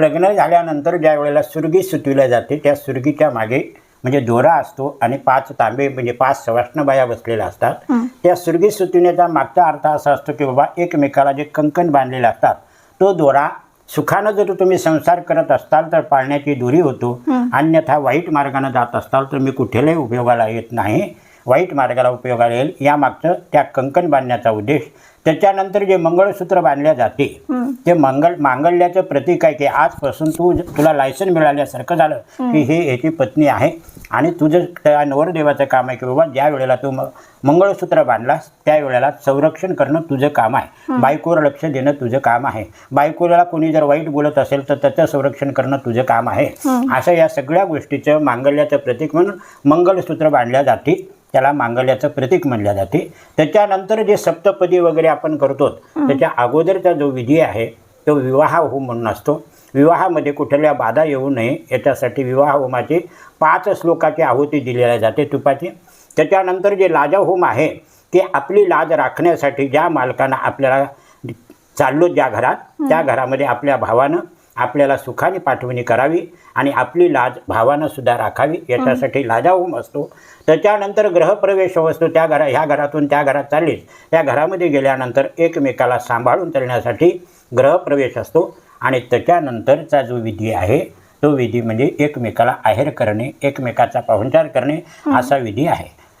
लग्न झाल्यानंतर ज्या वेळेला सुरगी सुतविल्या जाते त्या सुरगीच्या मागे म्हणजे दोरा असतो आणि पाच तांबे म्हणजे पाच सवाष्ण बाया बसलेल्या असतात. त्या सुरगी सुतविण्याचा मागचा अर्थ असा असतो की बाबा एकमेकाला जे कंकण बांधलेले असतात तो दोरा सुखानं जर तुम्ही संसार करत असताल तर पाळण्याची दुरी होतो. अन्यथा वाईट मार्गाने जात असताल तर मी कुठेलाही उपयोगाला येत नाही. वाईट मार्गाला उपयोगाला येईल यामागचं त्या कंकण बांधण्याचा उद्देश. त्याच्यानंतर जे मंगळसूत्र बांधल्या जाते ते मंगल मांगल्याचं प्रतीक आहे की आजपासून तू तुला लायसन मिळाल्यासारखं झालं की हे याची पत्नी आहे. आणि तुझं त्या नवरदेवाचं काम आहे की बाबा ज्या वेळेला तू मंगळसूत्र बांधलास त्यावेळेला संरक्षण करणं तुझं काम आहे. बायकोवर लक्ष देणं तुझं काम आहे. बायकोला कोणी जर वाईट बोलत असेल तर त्याचं संरक्षण करणं तुझं काम आहे. असं या सगळ्या गोष्टीचं मांगल्याचं प्रतीक म्हणून मंगळसूत्र बांधल्या जाते. त्याला मांगल्याचं प्रतीक म्हणल्या जाते. त्याच्यानंतर जे सप्तपदी वगैरे आपण करतो त्याच्या अगोदरचा जो विधी आहे तो विवाह होम म्हणून असतो. विवाहामध्ये कुठल्या बाधा येऊ नये याच्यासाठी विवाह होमाचे पाच श्लोकाची आहुती दिलेल्या जाते तुपाची. त्याच्यानंतर जे लाजा होम आहे ते आपली लाज राखण्यासाठी ज्या मालकानं आपल्याला चाललो ज्या घरात त्या घरामध्ये आपल्या भावानं आपल्याला सुखाने पाठवणी करावी आणि आपली लाज भावानं सुद्धा राखावी याच्यासाठी लाजा होम असतो. त्याच्यानंतर ग्रहप्रवेश असतो त्या घरा ह्या घरातून त्या घरात चाललीस त्या घरामध्ये गेल्यानंतर एकमेकाला सांभाळून चालण्यासाठी ग्रहप्रवेश असतो आणि त्याच्यानंतरचा जो विधी आहे तो विधी म्हणजे एकमेकाला आहेर करणे एकमेकाचा पाहुणचार करणे असा विधी आहे.